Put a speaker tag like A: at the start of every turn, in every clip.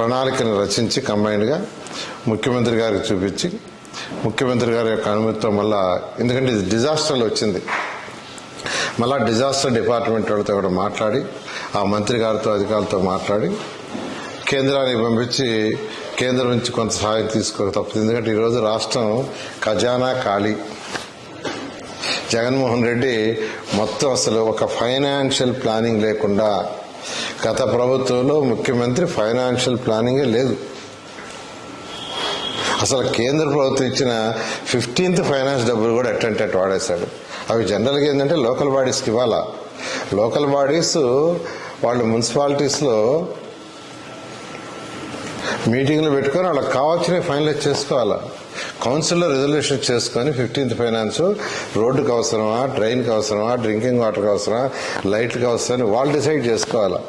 A: ప్రణాళికను రచించి కంబైన్డ్గా ముఖ్యమంత్రి గారికి చూపించి ముఖ్యమంత్రి గారి యొక్క అనుమతితో మళ్ళా ఎందుకంటే ఇది డిజాస్టర్లు వచ్చింది. మళ్ళా డిజాస్టర్ డిపార్ట్మెంట్ వాళ్ళతో కూడా మాట్లాడి ఆ మంత్రి గారితో అధికారులతో మాట్లాడి కేంద్రానికి పంపించి కేంద్రం నుంచి కొంత సహాయం తీసుకోక తప్పదు. ఎందుకంటే ఈరోజు రాష్ట్రం ఖజానా ఖాళీ. జగన్మోహన్ రెడ్డి మొత్తం అసలు ఒక ఫైనాన్షియల్ ప్లానింగ్ లేకుండా గత ప్రభుత్వంలో ముఖ్యమంత్రి ఫైనాన్షియల్ ప్లానింగే లేదు. అసలు కేంద్ర ప్రభుత్వం ఇచ్చిన ఫిఫ్టీన్త్ ఫైనాన్స్ డబ్బులు కూడా ఎట్టంటే వాడేశాడు. అవి జనరల్గా ఏంటంటే లోకల్ బాడీస్కి ఇవ్వాలా? లోకల్ బాడీస్ వాళ్ళు మున్సిపాలిటీస్లో మీటింగ్లు పెట్టుకొని వాళ్ళకి కావాల్సినవి ఫైనలైజ్ చేసుకోవాలా? కౌన్సిల్లో రిజల్యూషన్ చేసుకొని ఫిఫ్టీన్త్ ఫైనాన్స్ రోడ్డుకి అవసరమా ట్రైన్కి అవసరమా డ్రింకింగ్ వాటర్కి అవసరమా లైట్కి అవసరమని వాళ్ళు డిసైడ్ చేసుకోవాలా?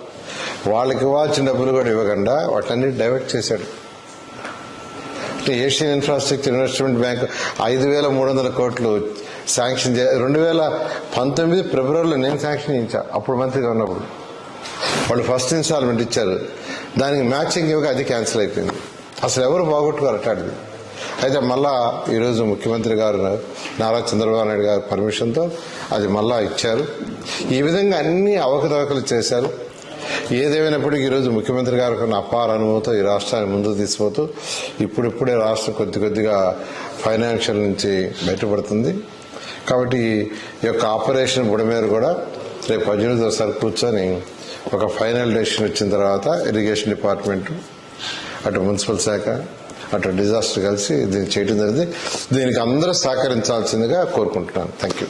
A: వాళ్ళకి ఇవ్వాల్సిన డబ్బులు కూడా ఇవ్వకుండా వాటన్ని డైవర్ట్ చేశాడు. అంటే ఏషియన్ ఇన్ఫ్రాస్ట్రక్చర్ ఇన్వెస్ట్మెంట్ బ్యాంక్ ఐదు వేల మూడు వందల కోట్లు శాంక్షన్ చే రెండు వేల పంతొమ్మిది ఫిబ్రవరిలో నేను శాంక్షన్ చేయించా అప్పుడు మంత్రిగా ఉన్నప్పుడు. వాళ్ళు ఫస్ట్ ఇన్స్టాల్మెంట్ ఇచ్చారు. దానికి మ్యాచింగ్ ఇవ్వక అది క్యాన్సిల్ అయిపోయింది. అసలు ఎవరు బాగొట్టుకోరు అట్టాడిది అయితే మళ్ళా ఈరోజు ముఖ్యమంత్రి గారు నారా చంద్రబాబు నాయుడు గారి పర్మిషన్తో అది మళ్ళా ఇచ్చారు. ఈ విధంగా అన్ని అవకతవకలు చేశారు. ఏదేమైనప్పటికీ ఈరోజు ముఖ్యమంత్రి గారికి ఉన్న అపార అనుభవంతో ఈ రాష్ట్రాన్ని ముందుకు తీసుకుపోతూ ఇప్పుడిప్పుడే రాష్ట్రం కొద్ది కొద్దిగా ఫైనాన్షియల్ నుంచి బయటపడుతుంది. కాబట్టి ఈ యొక్క ఆపరేషన్ బుడమేరు కూడా రేపు పద్దెనిమిదో సారి కూర్చొని ఒక ఫైనల్ డెసిషన్ వచ్చిన తర్వాత ఇరిగేషన్ డిపార్ట్మెంట్ అటు మున్సిపల్ శాఖ అటు డిజాస్టర్ కలిసి దీన్ని చేయడం జరిగింది. దీనికి అందరూ సహకరించాల్సిందిగా కోరుకుంటున్నాను. Thank you